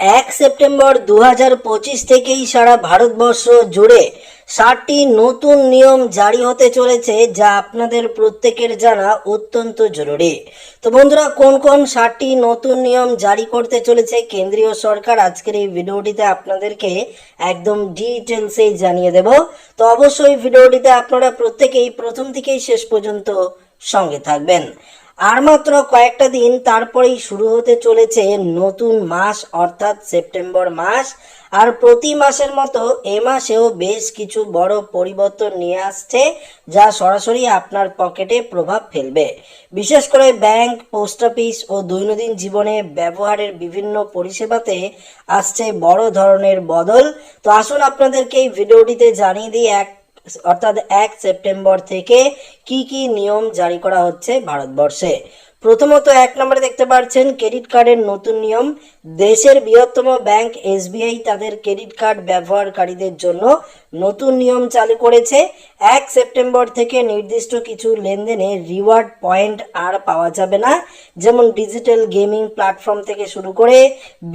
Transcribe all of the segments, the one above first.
এক সেপ্টেম্বর দু থেকেই সারা ভারতবর্ষ জুড়ে ষাটটি নতুন নিয়ম জারি হতে চলেছে, যা আপনাদের প্রত্যেকের জানা অত্যন্ত জরুরি। তো বন্ধুরা, কোন কোন ষাটটি নতুন নিয়ম জারি করতে চলেছে কেন্দ্রীয় সরকার, আজকের এই ভিডিওটিতে আপনাদেরকে একদম ডিটেলসে জানিয়ে দেব। তো অবশ্যই ভিডিওটিতে আপনারা প্রত্যেকেই প্রথম থেকেই শেষ পর্যন্ত সঙ্গে থাকবেন। আর মাত্র কয়েকটা দিন তারপরেই শুরু হতে চলেছে নতুন মাস, অর্থাৎ সেপ্টেম্বর মাস। আর প্রতি মাসের মতো এ মাসেও বেশ কিছু বড় পরিবর্তন নিয়ে আসছে, যা সরাসরি আপনার পকেটে প্রভাব ফেলবে। বিশেষ করে ব্যাংক, পোস্ট অফিস ও দৈনন্দিন জীবনে ব্যবহারের বিভিন্ন পরিষেবাতে আসছে বড় ধরনের বদল। তো আসুন আপনাদেরকে এই ভিডিওটিতে জানিয়ে দিই, এক অর্থাৎ এক সেপ্টেম্বর থেকে কি কি নিয়ম জারি করা হচ্ছে ভারতবর্ষে? প্রথমত এক নম্বরে দেখতে পাচ্ছেন ক্রেডিট কার্ডের নতুন নিয়ম। দেশের বৃহত্তম ব্যাংক এসবিআই তাদের ক্রেডিট কার্ড ব্যবহারকারীদের জন্য নতুন নিয়ম চালু করেছে। এক সেপ্টেম্বর থেকে নির্দিষ্ট কিছু লেনদেনে রিওয়ার্ড পয়েন্ট আর পাওয়া যাবে না। যেমন ডিজিটাল গেমিং প্ল্যাটফর্ম থেকে শুরু করে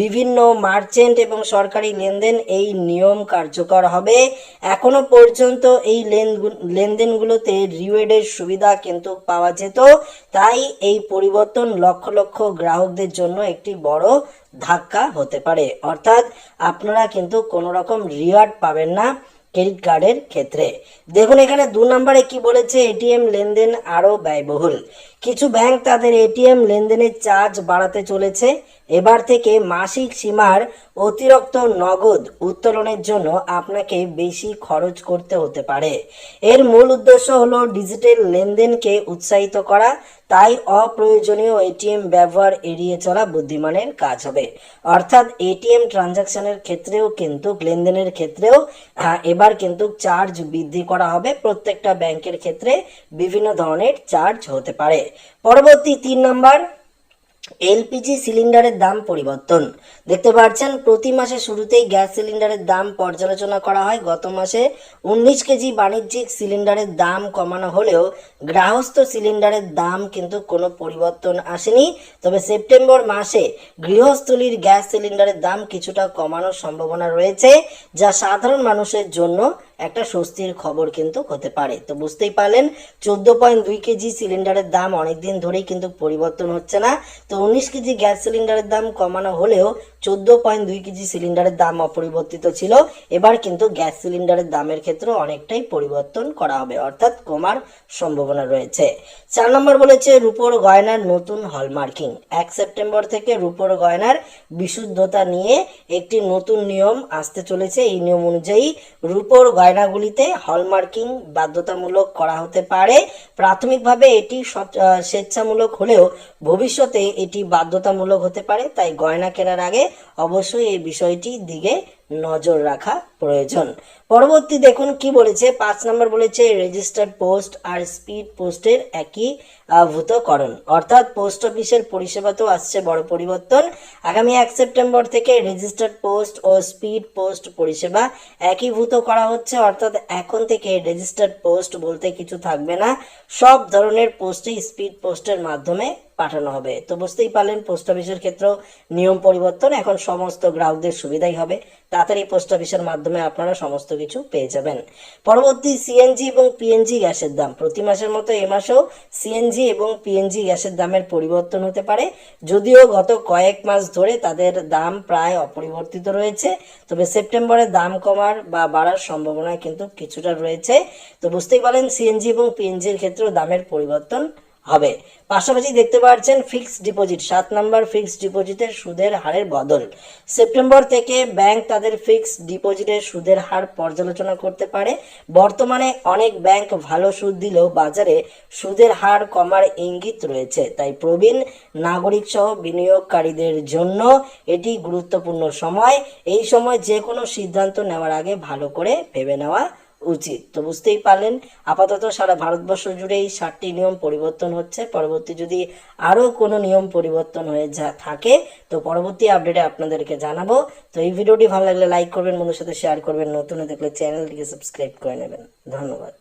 বিভিন্ন মার্চেন্ট এবং সরকারি লেনদেন এই নিয়ম কার্যকর হবে। এখনও পর্যন্ত এই লেনদেনগুলোতে রিওয়ার্ডের সুবিধা কিন্তু পাওয়া যেত। তাই এই পরিবর্তন লক্ষ লক্ষ গ্রাহকদের জন্য একটি বড় ধাক্কা হতে পারে। অর্থাৎ আপনারা কিন্তু কোনো রকম রিওয়ার্ড পাবেন না ক্রেডিট কার্ডের ক্ষেত্রে। দেখুন, এখানে দু নম্বরে কি বলেছে এটিএম লেনদেন আরও ব্যয়বহুল। কিছু ব্যাংক তাদের এটিএম লেনদেনের চার্জ বাড়াতে চলেছে। এবার থেকে মাসিক সীমার অতিরিক্ত নগদ উত্তোলনের জন্য আপনাকে বেশি খরচ করতে হতে পারে। এর মূল উদ্দেশ্য হলো ডিজিটাল লেনদেনকে উৎসাহিত করা। তাই অপ্রয়োজনীয় এটিএম ব্যবহার এড়িয়ে চলা বুদ্ধিমানের কাজ হবে। অর্থাৎ এটিএম ট্রানজাকশনের ক্ষেত্রেও কিন্তু লেনদেনের ক্ষেত্রেও আহ, এবার কিন্তু চার্জ বৃদ্ধি করা হবে। প্রত্যেকটা ব্যাংকের ক্ষেত্রে বিভিন্ন ধরনের চার্জ হতে পারে। পরবর্তী তিন নম্বর এলপিজি সিলিন্ডারের দাম পরিবর্তন। দেখতে পাচ্ছেন, প্রতি মাসে শুরুতেই গ্যাস সিলিন্ডারের দাম পর্যালোচনা করা হয়। গত মাসে উনিশ কেজি বাণিজ্যিক সিলিন্ডারের দাম কমানো হলেও গ্রাহস্থ সিলিন্ডারের দাম কিন্তু কোনো পরিবর্তন আসেনি। তবে সেপ্টেম্বর মাসে গৃহস্থলীর গ্যাস সিলিন্ডারের দাম কিছুটা কমানোর সম্ভাবনা রয়েছে, যা সাধারণ মানুষের জন্য একটা স্বস্তির খবর কিন্তু হতে পারে। তো বুঝতেই পারলেন, চোদ্দ পয়েন্ট দুই কেজি সিলিন্ডারের দাম অনেকদিন ধরেই কিন্তু পরিবর্তন হচ্ছে না। তো উনিশ কেজি গ্যাস সিলিন্ডারের দাম কমানো হলেও চোদ্দ পয়েন্ট দুই কেজি সিলিন্ডারের দাম অপরিবর্তিত ছিল। এবার কিন্তু গ্যাস সিলিন্ডারের দামের ক্ষেত্রে অনেকটাই পরিবর্তন করা হবে, অর্থাৎ কমার সম্ভাবনা রয়েছে। চার নম্বর বলেছে রূপোর গয়নার নতুন হলমার্কিং। এক সেপ্টেম্বর থেকে রূপোর গয়নার বিশুদ্ধতা নিয়ে একটি নতুন নিয়ম আসতে চলেছে। এই নিয়ম অনুযায়ী রূপোর গয়নাগুলিতে হলমার্কিং বাধ্যতামূলক করা হতে পারে। প্রাথমিকভাবে এটি স্বেচ্ছামূলক হলেও ভবিষ্যতে এটি বাধ্যতামূলক হতে পারে, তাই গয়না কেনার আগে অবশ্যই এই বিষয়টির দিকে নজর রাখা প্রয়োজন। পরবর্তী দেখুন কি বলেছে, পাঁচ নম্বর বলেছে রেজিস্টার্ড পোস্ট আর স্পিড পোস্টের একই ভূতকরণ অর্থাৎ পোস্ট অফিসের পরিষেবাতেও আসছে, বড় পরিবর্তন। আগামী এক সেপ্টেম্বর থেকে রেজিস্টার্ড পোস্ট ও স্পিড পোস্ট পরিষেবা একীভূত করা হচ্ছে। অর্থাৎ এখন থেকে রেজিস্টার্ড পোস্ট বলতে কিছু থাকবে না। সব ধরনের পোস্টে স্পিড পোস্টের মাধ্যমে পাঠানো হবে। তো বুঝতেই পারলেন, পোস্ট অফিসের ক্ষেত্রেও নিয়ম পরিবর্তন, এখন সমস্ত গ্রাহকদের সুবিধাই হবে। তাড়াতাড়ি পোস্ট অফিসের মাধ্যমে আপনারা সমস্ত কিছু পেয়ে যাবেন। পরবর্তী সিএনজি এবং পিএনজি গ্যাসের দাম। প্রতি মাসের মতো এ মাসেও সিএনজি এবং পিএনজি গ্যাসের দামের পরিবর্তন হতে পারে। যদিও গত কয়েক মাস ধরে তাদের দাম প্রায় অপরিবর্তিত রয়েছে। তবে সেপ্টেম্বরে দাম কমার বা বাড়ার সম্ভাবনা কিন্তু কিছুটা রয়েছে। তো বুঝতেই পারেন সিএনজি এবং পিএনজির ক্ষেত্রেও দামের পরিবর্তন হবে। পাশাপাশি দেখতে পাচ্ছেন ফিক্সড ডিপোজিট সাত নম্বর ফিক্সড ডিপোজিটের সুদের হারের বদল। সেপ্টেম্বর থেকে ব্যাংক তাদের ফিক্সড ডিপোজিটের সুদের হার পর্যালোচনা করতে পারে। বর্তমানে অনেক ব্যাংক ভালো সুদ দিলেও বাজারে সুদের হার কমার ইঙ্গিত রয়েছে। তাই প্রবীণ নাগরিক সহ বিনিয়োগকারীদের জন্য এটি গুরুত্বপূর্ণ সময়। এই সময় যে কোনো সিদ্ধান্ত নেওয়ার আগে ভালো করে ভেবে নেওয়া উচিত। তো বুঝতেই পারলেন, আপাতত সারা ভারতবর্ষ জুড়ে এই ষাটটি নিয়ম পরিবর্তন হচ্ছে। পরবর্তী যদি আরও কোনো নিয়ম পরিবর্তন হয়ে যা থাকে, তো পরবর্তী আপডেটে আপনাদেরকে জানাব। তো এই ভিডিওটি ভালো লাগলে লাইক করবেন, বন্ধুর সাথে শেয়ার করবেন। নতুন দেখলে চ্যানেলটিকে সাবস্ক্রাইব করে নেবেন। ধন্যবাদ।